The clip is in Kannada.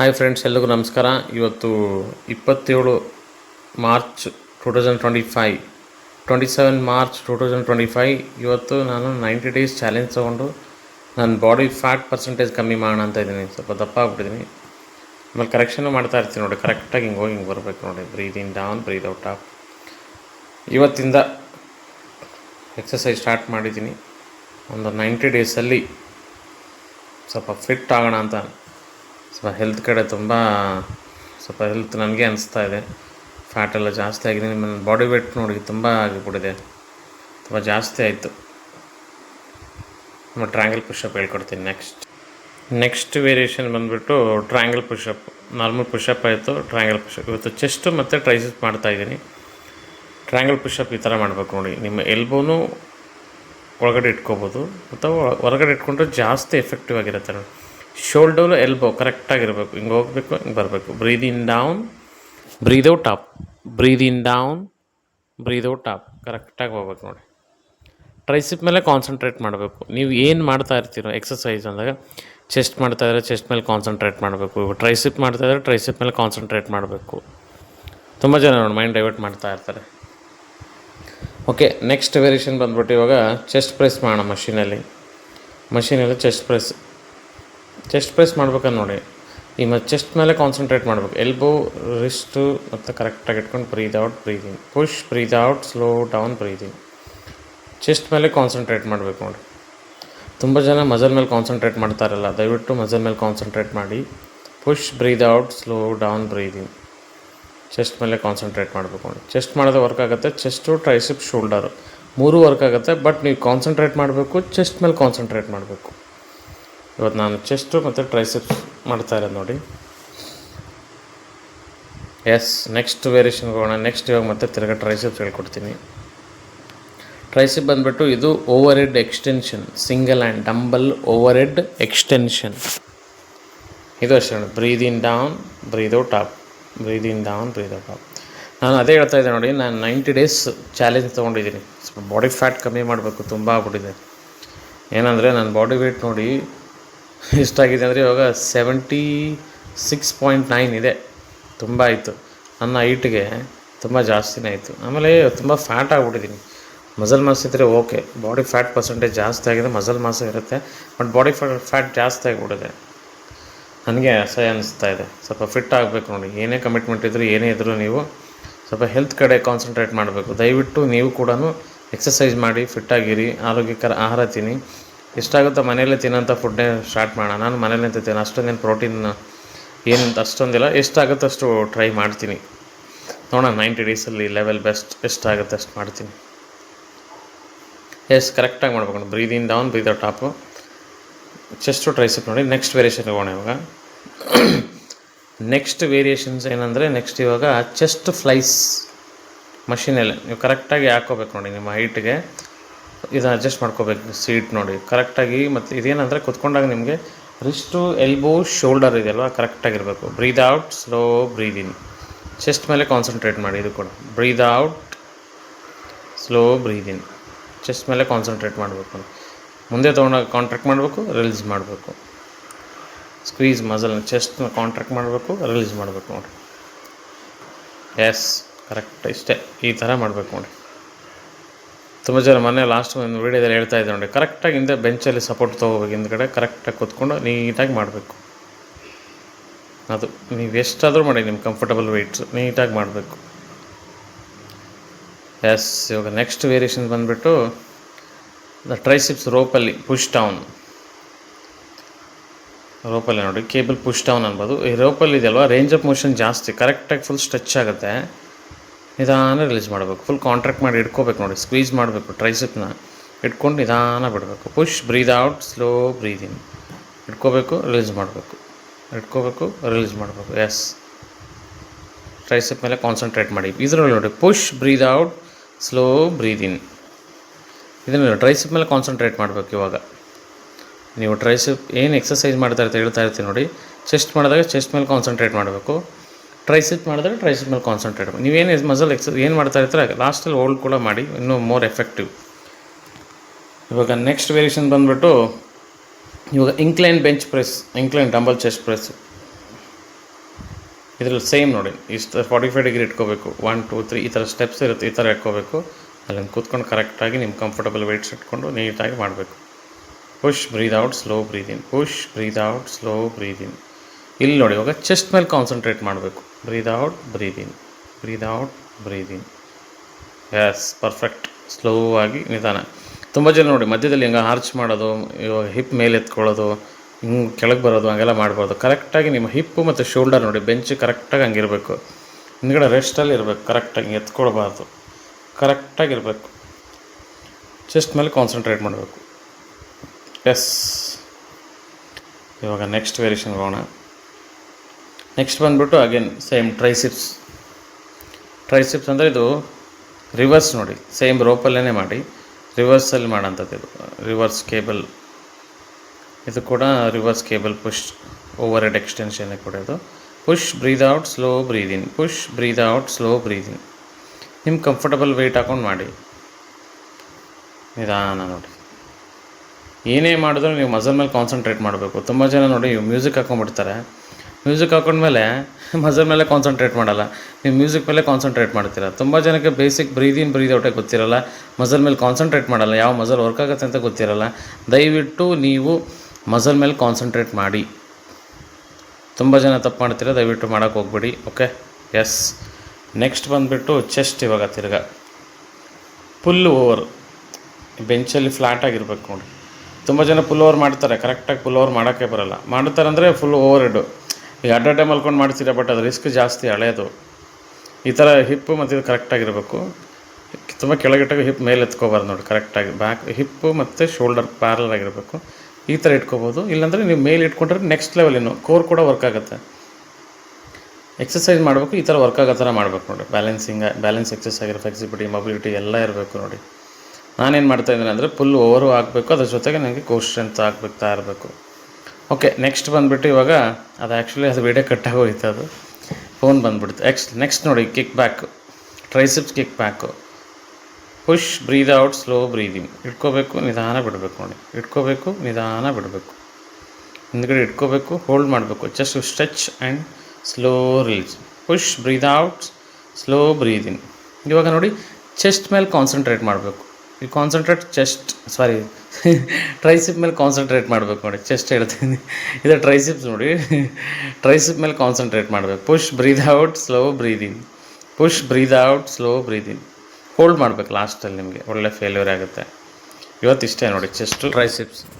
ಹಾಯ್ ಫ್ರೆಂಡ್ಸ್ ಎಲ್ಲರಿಗೂ ನಮಸ್ಕಾರ. ಇವತ್ತು ಇಪ್ಪತ್ತೇಳು March two thousand twenty five twenty seven March two thousand twenty five ಇವತ್ತು ನಾನು ನೈಂಟಿ ಡೇಸ್ ಚಾಲೆಂಜ್ ತೊಗೊಂಡು ನನ್ನ ಬಾಡಿ ಫ್ಯಾಟ್ ಪರ್ಸೆಂಟೇಜ್ ಕಮ್ಮಿ ಮಾಡೋಣ ಅಂತ ಇದ್ದೀನಿ. ಸ್ವಲ್ಪ ದಪ್ಪ ಆಗ್ಬಿಟ್ಟಿದ್ದೀನಿ. ಆಮೇಲೆ ಕರೆಕ್ಷನು ಮಾಡ್ತಾ ಇರ್ತೀನಿ ನೋಡಿ. ಕರೆಕ್ಟಾಗಿ ಹಿಂಗೆ ಹೋಗಿ ಹಿಂಗೆ ಬರಬೇಕು ನೋಡಿ. Breathe in down breathe out up ಇವತ್ತಿಂದ ಎಕ್ಸಸೈಸ್ ಸ್ಟಾರ್ಟ್ ಮಾಡಿದ್ದೀನಿ. ಒಂದು ನೈಂಟಿ ಡೇಸಲ್ಲಿ ಸ್ವಲ್ಪ ಫಿಟ್ ಆಗೋಣ ಅಂತ ಸ್ವಲ್ಪ ಹೆಲ್ತ್ ಕಡೆ ತುಂಬ ಸ್ವಲ್ಪ ಹೆಲ್ತ್ ನನಗೆ ಅನಿಸ್ತಾ ಇದೆ. ಫ್ಯಾಟ್ ಎಲ್ಲ ಜಾಸ್ತಿ ಆಗಿದೆ. ನಿಮ್ಮ ಬಾಡಿ ವೆಯ್ಟ್ ನೋಡಿ ತುಂಬ ಆಗಿಬಿಟ್ಟಿದೆ. ತುಂಬ ಜಾಸ್ತಿ ಆಯಿತು. ನಮ್ಮ ಟ್ರ್ಯಾಂಗಲ್ ಪುಷಪ್ ಹೇಳ್ಕೊಡ್ತೀನಿ ನೆಕ್ಸ್ಟ್ ನೆಕ್ಸ್ಟ್ ವೇರಿಯೇಷನ್ ಬಂದುಬಿಟ್ಟು ಟ್ರ್ಯಾಂಗಲ್ ಪುಷಪ್ ನಾರ್ಮಲ್ ಪುಷಪ್ ಆಯಿತು ಟ್ರ್ಯಾಂಗಲ್ ಪುಷಪ್ ಇವತ್ತು ಚೆಸ್ಟು ಮತ್ತು ಟ್ರೈಸಸ್ ಮಾಡ್ತಾ ಇದ್ದೀನಿ. ಟ್ರ್ಯಾಂಗಲ್ ಪುಷಪ್ ಈ ಥರ ಮಾಡಬೇಕು ನೋಡಿ. ನಿಮ್ಮ ಎಲ್ಬೋನು ಒಳಗಡೆ ಇಟ್ಕೋಬೋದು. ಅಥವಾ ಹೊರಗಡೆ ಇಟ್ಕೊಂಡ್ರೆ ಜಾಸ್ತಿ ಎಫೆಕ್ಟಿವ್ ಆಗಿರುತ್ತೆ ನೋಡಿ. ಶೋಲ್ಡರು ಎಲ್ಬೋ ಕರೆಕ್ಟಾಗಿರಬೇಕು ಹಿಂಗೆ ಹೋಗಬೇಕು, ಹಿಂಗೆ ಬರಬೇಕು. Breathe in down breathe out up breathe in down breathe out up ಕರೆಕ್ಟಾಗಿ ಹೋಗ್ಬೇಕು ನೋಡಿ. ಟ್ರೈಸಿಪ್ ಮೇಲೆ ಕಾನ್ಸಂಟ್ರೇಟ್ ಮಾಡಬೇಕು. ನೀವು ಏನು ಮಾಡ್ತಾ ಇರ್ತೀರೋ ಎಕ್ಸಸೈಸ್ ಅಂದಾಗ ಚೆಸ್ಟ್ ಮಾಡ್ತಾ ಇದ್ರೆ ಚೆಸ್ಟ್ ಮೇಲೆ ಕಾನ್ಸಂಟ್ರೇಟ್ ಮಾಡಬೇಕು. ಟ್ರೈಸಿಪ್ ಮಾಡ್ತಾ ಇದ್ರೆ ಟ್ರೈಸಿಪ್ ಮೇಲೆ ಕಾನ್ಸಂಟ್ರೇಟ್ ಮಾಡಬೇಕು. ತುಂಬ ಜನ ನೋಡಿ ಮೈಂಡ್ ಡೈವರ್ಟ್ ಮಾಡ್ತಾ ಇರ್ತಾರೆ. ಓಕೆ ನೆಕ್ಸ್ಟ್ ವೇರಿಯೇಷನ್ ಬಂದ್ಬಿಟ್ಟು ಇವಾಗ ಚೆಸ್ಟ್ ಪ್ರೆಸ್ ಮಾಡೋಣ ಮಷೀನಲ್ಲಿ ಮಷೀನಲ್ಲಿ ಚೆಸ್ಟ್ ಪ್ರೆಸ್ ಚೆಸ್ಟ್ ಪ್ರೆಸ್ ಮಾಡ್ಬೇಕಾದ್ರೆ ನೋಡಿ. ಈ ಮತ್ತು ಚೆಸ್ಟ್ ಮೇಲೆ ಕಾನ್ಸಂಟ್ರೇಟ್ ಮಾಡಬೇಕು. ಎಲ್ಬೋ ರಿಸ್ಟು ಮತ್ತು ಕರೆಕ್ಟಾಗಿ ಇಟ್ಕೊಂಡು breathe out breathing push breathe out slow down breathing chest ಮೇಲೆ ಕಾನ್ಸಂಟ್ರೇಟ್ ಮಾಡಬೇಕು ನೋಡಿ. ತುಂಬ ಜನ ಮಜಲ್ ಮೇಲೆ ಕಾನ್ಸಂಟ್ರೇಟ್ ಮಾಡ್ತಾರಲ್ಲ, ದಯವಿಟ್ಟು ಮಜಲ್ ಮೇಲೆ ಕಾನ್ಸಂಟ್ರೇಟ್ ಮಾಡಿ. Push breathe out slow down breathing chest ಮೇಲೆ ಕಾನ್ಸಂಟ್ರೇಟ್ ಮಾಡಬೇಕು ನೋಡಿ. ಚೆಸ್ಟ್ ಮಾಡೋದು ವರ್ಕ್ ಆಗುತ್ತೆ. ಚೆಸ್ಟು ಟ್ರೈಸಿಪ್ ಶೋಲ್ಡರು ಮೂರು ವರ್ಕ್ ಆಗುತ್ತೆ ಬಟ್ ನೀವು ಕಾನ್ಸಂಟ್ರೇಟ್ ಮಾಡಬೇಕು ಚೆಸ್ಟ್ ಮೇಲೆ ಕಾನ್ಸಂಟ್ರೇಟ್ ಮಾಡಬೇಕು. ಇವತ್ತು ನಾನು ಚೆಸ್ಟು ಮತ್ತು ಟ್ರೈಸೆಪ್ಸ್ ಮಾಡ್ತಾ ಇರೋದು ನೋಡಿ. ಎಸ್ ನೆಕ್ಸ್ಟ್ ವೇರಿಯೇಷನ್ಗೆ ಹೋಗೋಣ. ನೆಕ್ಸ್ಟ್ ಇವಾಗ ಮತ್ತೆ ತಿರ್ಗಾ ಟ್ರೈಸೆಪ್ಸ್ ಹೇಳ್ಕೊಡ್ತೀನಿ. ಟ್ರೈಸೆಪ್ ಬಂದುಬಿಟ್ಟು ಇದು over head extension single and dumbbell over head extension ಇದು ಅಷ್ಟೇ breathe in down breathe out up breathe in down breathe out up ನಾನು ಅದೇ ಹೇಳ್ತಾ ಇದ್ದೆ ನೋಡಿ, ನಾನು ನೈಂಟಿ ಡೇಸ್ ಚಾಲೆಂಜ್ ತೊಗೊಂಡಿದ್ದೀನಿ. ಸ್ವಲ್ಪ ಬಾಡಿ ಫ್ಯಾಟ್ ಕಮ್ಮಿ ಮಾಡಬೇಕು, ತುಂಬ ಆಗ್ಬಿಟ್ಟಿದೆ. ಏನಂದರೆ ನನ್ನ ಬಾಡಿ ವೇಟ್ ನೋಡಿ ಎಷ್ಟಾಗಿದೆ ಅಂದರೆ ಇವಾಗ ಸೆವೆಂಟಿ ಸಿಕ್ಸ್ ಪಾಯಿಂಟ್ ನೈನ್ ಇದೆ. ತುಂಬ ಆಯಿತು. ನನ್ನ ಹೈಟ್ಗೆ ತುಂಬ ಜಾಸ್ತಿನೇ ಆಯಿತು. ಆಮೇಲೆ ತುಂಬ ಫ್ಯಾಟ್ ಆಗಿಬಿಟ್ಟಿದ್ದೀನಿ ಮಸಲ್ ಮಾಸ್ ಇದ್ದರೆ ಓಕೆ ಬಾಡಿ ಫ್ಯಾಟ್ ಪರ್ಸೆಂಟೇಜ್ ಜಾಸ್ತಿ ಆಗಿದೆ ಮಸಲ್ ಮಾಸ್ ಇರುತ್ತೆ. ಬಟ್ ಬಾಡಿ ಫ್ಯಾಟ್ ಜಾಸ್ತಿ ಆಗಿಬಿಟ್ಟಿದೆ. ನನಗೆ ಅಸಹ್ಯ ಅನಿಸ್ತಾ ಇದೆ. ಸ್ವಲ್ಪ ಫಿಟ್ ಆಗಬೇಕು ನೋಡಿ. ಏನೇ ಕಮಿಟ್ಮೆಂಟ್ ಇದ್ದರೂ ಏನೇ ಇದ್ದರೂ ನೀವು ಸ್ವಲ್ಪ ಹೆಲ್ತ್ ಕಡೆ ಕಾನ್ಸಂಟ್ರೇಟ್ ಮಾಡಬೇಕು. ದಯವಿಟ್ಟು ನೀವು ಕೂಡ ಎಕ್ಸಸೈಸ್ ಮಾಡಿ ಫಿಟ್ಟಾಗಿರಿ ಆರೋಗ್ಯಕರ ಆಹಾರ ತಿನ್ನಿ. ಎಷ್ಟಾಗುತ್ತೋ ಮನೆಯಲ್ಲೇ ತಿನ್ನೋಂಥ ಫುಡ್ಡೇ ಸ್ಟಾರ್ಟ್ ಮಾಡೋಣ? ನಾನು ಮನೇಲಿ ತಿಂತೀನಿ ಅಷ್ಟೊಂದೇನು ಪ್ರೋಟೀನ್ ಏನು ಅಷ್ಟೊಂದಿಲ್ಲ. ಎಷ್ಟಾಗುತ್ತೋ ಅಷ್ಟು ಟ್ರೈ ಮಾಡ್ತೀನಿ. ನೋಡೋಣ ನೈಂಟಿ ಡೇಸಲ್ಲಿ ಲೆವೆಲ್ ಬೆಸ್ಟ್ ಎಷ್ಟಾಗುತ್ತೆ ಅಷ್ಟು ಮಾಡ್ತೀನಿ. ಎಸ್ ಕರೆಕ್ಟಾಗಿ ಮಾಡ್ಬೇಕು breathe in down breathe out top chest tricep ನೋಡಿ ನೆಕ್ಸ್ಟ್ ವೇರಿಯೇಷನ್ ತಗೋಣ ಇವಾಗ. ನೆಕ್ಸ್ಟ್ ವೇರಿಯೇಷನ್ಸ್ ಏನಂದರೆ ನೆಕ್ಸ್ಟ್ ಇವಾಗ ಚೆಸ್ಟ್ ಫ್ಲೈಸ್ ಮಷೀನಲ್ಲೇ ನೀವು ಕರೆಕ್ಟಾಗಿ ಹಾಕೋಬೇಕು ನೋಡಿ, ನಿಮ್ಮ ಹೈಟ್ಗೆ ಇದನ್ನು ಅಡ್ಜಸ್ಟ್ ಮಾಡ್ಕೋಬೇಕು ಸೀಟ್ ನೋಡಿ. ಕರೆಕ್ಟಾಗಿ ಮತ್ತು ಇದೇನಂದರೆ ಕುತ್ಕೊಂಡಾಗ ನಿಮಗೆ ರಿಸ್ಟು ಎಲ್ಬೋ ಶೋಲ್ಡರ್ ಇದೆಯಲ್ವ ಕರೆಕ್ಟಾಗಿರಬೇಕು breathe out slow breathe in chest ಮೇಲೆ ಕಾನ್ಸಂಟ್ರೇಟ್ ಮಾಡಿ, ಇದು ಕೂಡ. Breathe out slow breathe in chest ಮೇಲೆ ಕಾನ್ಸಂಟ್ರೇಟ್ ಮಾಡಬೇಕು. ಮುಂದೆ ತೊಗೊಂಡಾಗ ಕಾಂಟ್ರಾಕ್ಟ್ ಮಾಡಬೇಕು ರಿಲೀಸ್ ಮಾಡಬೇಕು. ಸ್ಕ್ವೀಸ್ ಮಸಲ್ ಚೆಸ್ಟ್ನ ಕಾಂಟ್ರಾಕ್ಟ್ ಮಾಡಬೇಕು ರಿಲೀಸ್ ಮಾಡಬೇಕು ನೋಡಿ ಎಸ್ ಕರೆಕ್ಟ್ ಇಷ್ಟೇ. ಈ ಥರ ಮಾಡಬೇಕು ನೋಡಿ ತುಂಬ ಜನ ಮೊನ್ನೆ ಲಾಸ್ಟ್ ಒಂದು ವೀಡಿಯೋದಲ್ಲಿ ಹೇಳ್ತಾ ಇದ್ದೆ ನೋಡಿ ಕರೆಕ್ಟಾಗಿ ಹಿಂದೆ ಬೆಂಚಲ್ಲಿ ಸಪೋರ್ಟ್ ತೊಗೋಬೇಕು ಹಿಂದ್ಗಡೆ ಕರೆಕ್ಟಾಗಿ ಕೂತ್ಕೊಂಡು ನೀಟಾಗಿ ಮಾಡಬೇಕು. ಅದು ನೀವು ಎಷ್ಟಾದರೂ ಮಾಡಿ ನಿಮ್ಮ ಕಂಫರ್ಟಬಲ್ ವೆಯ್ಟ್ಸ್ ನೀಟಾಗಿ ಮಾಡಬೇಕು. ಎಸ್ ಇವಾಗ ನೆಕ್ಸ್ಟ್ ವೇರಿಯೇಷನ್ ಬಂದುಬಿಟ್ಟು ದ ಟ್ರೈಸಿಪ್ಸ್ ರೋಪಲ್ಲಿ ಪುಷ್ ಡೌನ್ ರೋಪಲ್ಲಿ ನೋಡಿ ಕೇಬಲ್ ಪುಷ್ ಡೌನ್ ಅನ್ಬೋದು. ಈ ರೋಪಲ್ಲಿ ಇದೆಯಲ್ವ? ರೇಂಜ್ ಆಫ್ ಮೋಷನ್ ಜಾಸ್ತಿ ಕರೆಕ್ಟಾಗಿ ಫುಲ್ ಸ್ಟ್ರೆಚ್ ಆಗುತ್ತೆ. ನಿಧಾನ ರಿಲೀಸ್ ಮಾಡಬೇಕು. ಫುಲ್ ಕಾಂಟ್ರಾಕ್ಟ್ ಮಾಡಿ ಇಟ್ಕೋಬೇಕು ನೋಡಿ. ಸ್ಕ್ವೀಸ್ ಮಾಡಬೇಕು ಟ್ರೈಸೆಪ್ನ ಇಟ್ಕೊಂಡು ನಿಧಾನ ಬಿಡಬೇಕು. Push breathe out slow breathe in ಇಟ್ಕೋಬೇಕು ರಿಲೀಸ್ ಮಾಡಬೇಕು. ಇಟ್ಕೋಬೇಕು ರಿಲೀಸ್ ಮಾಡಬೇಕು. ಎಸ್ ಟ್ರೈಸೆಪ್ ಮೇಲೆ ಕಾನ್ಸಂಟ್ರೇಟ್ ಮಾಡಿ. ಇದರಲ್ಲಿ ನೋಡಿ push breathe out slow breathe in ಇದನ್ನು ಟ್ರೈಸಪ್ ಮೇಲೆ ಕಾನ್ಸಂಟ್ರೇಟ್ ಮಾಡಬೇಕು ಇವಾಗ. ನೀವು ಟ್ರೈಸೆಪ್ ಏನು ಎಕ್ಸಸೈಸ್ ಮಾಡ್ತಾ ಇರ್ತೀವಿ ಹೇಳ್ತಾ ಇರ್ತೀವಿ ನೋಡಿ. ಚೆಸ್ಟ್ ಮಾಡಿದಾಗ ಚೆಸ್ಟ್ ಮೇಲೆ ಕಾನ್ಸಂಟ್ರೇಟ್ ಮಾಡಬೇಕು. ಟ್ರೈಸಿಪ್ ಮಾಡಿದ್ರೆ ಟ್ರೈಸಿಪ್ ಮೇಲೆ ಕಾನ್ಸಂಟ್ರೇಟ್ ಮಾಡಿ ನೀವೇನು ಮಸಲ್ ಎಕ್ಸಸ್ ಏನು ಮಾಡ್ತಾ ಇರ್ತಾರೆ ಲಾಸ್ಟಲ್ಲಿ ಹೋಲ್ಡ್ ಕೂಡ ಮಾಡಿ, ಇನ್ನೂ ಮೋರ್ ಎಫೆಕ್ಟಿವ್ ಇವಾಗ ನೆಕ್ಸ್ಟ್ ವೇರಿಯೇಷನ್ ಬಂದುಬಿಟ್ಟು, ಇವಾಗ incline bench press incline dumbbell chest press ಇದ್ರಲ್ಲಿ ಸೇಮ್ ನೋಡಿ, ಇಷ್ಟು ಫಾರ್ಟಿ ಫೈವ್ ಡಿಗ್ರಿ ಇಟ್ಕೋಬೇಕು. ಒನ್ ಟೂ ತ್ರೀ ಈ ಥರ ಸ್ಟೆಪ್ಸ್ ಇರುತ್ತೆ, ಈ ಥರ ಇಟ್ಕೋಬೇಕು. ಅಲ್ಲಿ ಕೂತ್ಕೊಂಡು ಕರೆಕ್ಟಾಗಿ ನಿಮ್ಮ ಕಂಫರ್ಟಬಲ್ ವೆಯ್ಟ್ಸ್ ಇಟ್ಕೊಂಡು ನೀಟಾಗಿ ಮಾಡಬೇಕು. Push breathe out slow breathe in push breathe out slow breathe in ಇಲ್ಲಿ ನೋಡಿ, ಇವಾಗ ಚೆಸ್ಟ್ ಮೇಲೆ ಕಾನ್ಸಂಟ್ರೇಟ್ ಮಾಡಬೇಕು. Breathe out breathe in breathe out breathe yes perfect slow ಆಗಿ ನಿಧಾನ. ತುಂಬ ಜನ ನೋಡಿ, ಮಧ್ಯದಲ್ಲಿ ಹಿಂಗೆ ಆರ್ಚ್ ಮಾಡೋದು ಇವಾಗ ಹಿಪ್ ಮೇಲೆ ಎತ್ಕೊಳ್ಳೋದು, ಹಿಂಗೆ ಕೆಳಗೆ ಬರೋದು, ಹಂಗೆಲ್ಲ ಮಾಡ್ಬಾರ್ದು. ಕರೆಕ್ಟಾಗಿ ನಿಮ್ಮ ಹಿಪ್ಪು ಮತ್ತು ಶೋಲ್ಡರ್ ನೋಡಿ ಬೆಂಚ್ ಕರೆಕ್ಟಾಗಿ ಹಂಗಿರಬೇಕು ಹಿಂದ್ಗಡೆ ರೆಸ್ಟಲ್ಲಿ ಇರಬೇಕು ಕರೆಕ್ಟಾಗಿ ಎತ್ಕೊಳ್ಬಾರ್ದು. ಕರೆಕ್ಟಾಗಿರಬೇಕು ಚೆಸ್ಟ್ ಮೇಲೆ ಕಾನ್ಸಂಟ್ರೇಟ್ ಮಾಡಬೇಕು. ಎಸ್ ಇವಾಗ ನೆಕ್ಸ್ಟ್ ವೇರಿಯೇಷನ್ ಹೋಗೋಣ. ನೆಕ್ಸ್ಟ್ ಬಂದುಬಿಟ್ಟು ಅಗೇನ್ ಸೇಮ್ ಟ್ರೈಸಿಪ್ಸ್ ಟ್ರೈಸಿಪ್ಸ್ ಅಂದರೆ ಇದು ರಿವರ್ಸ್ ನೋಡಿ ಸೇಮ್ ರೋಪಲ್ಲೇ ಮಾಡಿ ರಿವರ್ಸಲ್ಲಿ ಮಾಡೋಂಥದ್ದು ಇದು ರಿವರ್ಸ್ ಕೇಬಲ್ ಇದು ಕೂಡ reverse cable push over head extension ಕೂಡ ಇದು push breathe out slow breathe in push breathe out slow breathe in ನಿಮ್ಮ ಕಂಫರ್ಟಬಲ್ ವೆಯ್ಟ್ ಹಾಕೊಂಡು ಮಾಡಿ. ನಿಧಾನ ನೋಡಿ. ಏನೇ ಮಾಡಿದ್ರು ನೀವು ಮಸಲ್ ಮೇಲೆ ಕಾನ್ಸಂಟ್ರೇಟ್ ಮಾಡಬೇಕು. ತುಂಬ ಜನ ನೋಡಿ ಮ್ಯೂಸಿಕ್ ಹಾಕೊಂಡ್ಬಿಡ್ತಾರೆ. ಮ್ಯೂಸಿಕ್ ಹಾಕೊಂಡ್ಮೇಲೆ ಮಜಲ್ ಮೇಲೆ ಕಾನ್ಸಂಟ್ರೇಟ್ ಮಾಡಲ್ಲ. ನೀವು ಮ್ಯೂಸಿಕ್ ಮೇಲೆ ಕಾನ್ಸಂಟ್ರೇಟ್ ಮಾಡ್ತೀರ. ತುಂಬ ಜನಕ್ಕೆ ಬೇಸಿಕ್ ಬ್ರೀದ್ ಇನ್ ಬ್ರೀದ್ ಔಟೇ ಗೊತ್ತಿರಲ್ಲ. ಮಜಲ್ ಮೇಲೆ ಕಾನ್ಸಂಟ್ರೇಟ್ ಮಾಡಲ್ಲ. ಯಾವ ಮಜಲ್ ವರ್ಕ್ ಆಗುತ್ತೆ ಅಂತ ಗೊತ್ತಿರಲ್ಲ. ದಯವಿಟ್ಟು ನೀವು ಮಜಲ್ ಮೇಲೆ ಕಾನ್ಸಂಟ್ರೇಟ್ ಮಾಡಿ. ತುಂಬ ಜನ ತಪ್ಪು ಮಾಡ್ತೀರ, ದಯವಿಟ್ಟು ಮಾಡೋಕೆ ಹೋಗ್ಬೇಡಿ ಓಕೆ ಎಸ್ ನೆಕ್ಸ್ಟ್ ಬಂದುಬಿಟ್ಟು ಚೆಸ್ಟ್ ಇವಾಗ ತಿರ್ಗ. ಪುಲ್ ಓವರ್ ಬೆಂಚಲ್ಲಿ ಫ್ಲ್ಯಾಟ್ ಆಗಿರ್ಬೇಕು ನೋಡಿ ತುಂಬ ಜನ ಪುಲ್ ಓವರ್ ಮಾಡ್ತಾರೆ. ಕರೆಕ್ಟಾಗಿ ಪುಲ್ ಓವರ್ ಮಾಡೋಕ್ಕೆ ಬರಲ್ಲ. ಮಾಡ್ತಾರೆ ಅಂದರೆ ಫುಲ್ ಓವರ್ ಹೆಡು ಈಗ ಅಡ್ಡ ಟೈಮ್ ಮಲ್ಕೊಂಡು ಮಾಡ್ತೀರಾ ಬಟ್ ಅದು ರಿಸ್ಕ್ ಜಾಸ್ತಿ ಹಳೆಯದು ಈ ಥರ ಹಿಪ್ಪು ಮತ್ತು ಇದು ಕರೆಕ್ಟಾಗಿರಬೇಕು ತುಂಬ ಕೆಳಗಿಟ್ಟಾಗ ಹಿಪ್ ಮೇಲೆ ಎತ್ಕೋಬಾರ್ದು ನೋಡಿ ಕರೆಕ್ಟಾಗಿ ಬ್ಯಾಕ್ ಹಿಪ್ಪು ಮತ್ತು ಶೋಲ್ಡರ್ ಪ್ಯಾರಲ್ ಆಗಿರಬೇಕು. ಈ ಥರ ಇಟ್ಕೋಬೋದು. ಇಲ್ಲಾಂದರೆ ನೀವು ಮೇಲೆ ಇಟ್ಕೊಂಡ್ರೆ ನೆಕ್ಸ್ಟ್ ಲೆವೆಲ್ ಇನ್ನು. ಕೋರ್ ಕೂಡ ವರ್ಕ್ ಆಗುತ್ತೆ. ಎಕ್ಸಸೈಸ್ ಮಾಡಬೇಕು, ಈ ಥರ ವರ್ಕ್ ಆಗೋ ಥರ ಮಾಡಬೇಕು ನೋಡಿ. ಬ್ಯಾಲೆನ್ಸಿಂಗ್ ಬ್ಯಾಲೆನ್ಸ್ ಎಕ್ಸಸೈಸ್ ಆಗಿರೋ ಫ್ಲೆಕ್ಸಿಬಿಲಿಟಿ ಮೊಬಿಲಿಟಿ ಎಲ್ಲ ಇರಬೇಕು ನೋಡಿ. ನಾನೇನು ಮಾಡ್ತಾ ಇದ್ದೀನಿ ಅಂದರೆ ಫುಲ್ ಓವರು ಆಗಬೇಕು. ಅದ್ರ ಜೊತೆಗೆ ನನಗೆ ಕೋರ್ ಸ್ಟ್ರೆಂತ್ ಆಗಬೇಕಾ ಇರಬೇಕು ಓಕೆ ನೆಕ್ಸ್ಟ್ ಬಂದುಬಿಟ್ಟು ಇವಾಗ ಅದು ಆ್ಯಕ್ಚುಲಿ ಅದು ವೀಡಿಯೋ ಕಟ್ಟಾಗಿ ಹೋಯ್ತು ಅದು. ಫೋನ್ ಬಂದುಬಿಡ್ತು. ಎಕ್ಸ್ಟ್ ನೆಕ್ಸ್ಟ್ ನೋಡಿ kick back triceps kick back push breathe out slow breathing ಇಟ್ಕೋಬೇಕು, ನಿಧಾನ ಬಿಡಬೇಕು ನೋಡಿ. ಇಟ್ಕೋಬೇಕು, ನಿಧಾನ ಬಿಡಬೇಕು. ಹಿಂದ್ಗಡೆ ಇಟ್ಕೋಬೇಕು ಹೋಲ್ಡ್ ಮಾಡಬೇಕು. Just stretch and slow release push breathe out slow breathing ಇವಾಗ ನೋಡಿ ಚೆಸ್ಟ್ ಮೇಲೆ ಕಾನ್ಸಂಟ್ರೇಟ್ ಮಾಡಬೇಕು. ಈ ಕಾನ್ಸಂಟ್ರೇಟ್ ಚೆಸ್ಟ್ ಸಾರಿ ಟ್ರೈಸಿಪ್ ಮೇಲೆ ಕಾನ್ಸಂಟ್ರೇಟ್ ಮಾಡಬೇಕು ನೋಡಿ ಚೆಸ್ಟ್ ಹೇಳ್ತೀನಿ. ಇದು ಟ್ರೈಸಿಪ್ಸ್ ನೋಡಿ. ಟ್ರೈಸಿಪ್ ಮೇಲೆ ಕಾನ್ಸಂಟ್ರೇಟ್ ಮಾಡಬೇಕು. Push breathe out slow breathing push breathe out slow breathing hold ಮಾಡಬೇಕು ಲಾಸ್ಟಲ್ಲಿ ನಿಮಗೆ. ಒಳ್ಳೆ ಫೇಲ್ಯೂರ್ ಆಗುತ್ತೆ. ಇವತ್ತು ಇಷ್ಟೇ ನೋಡಿ ಚೆಸ್ಟು ಟ್ರೈಸಿಪ್ಸ್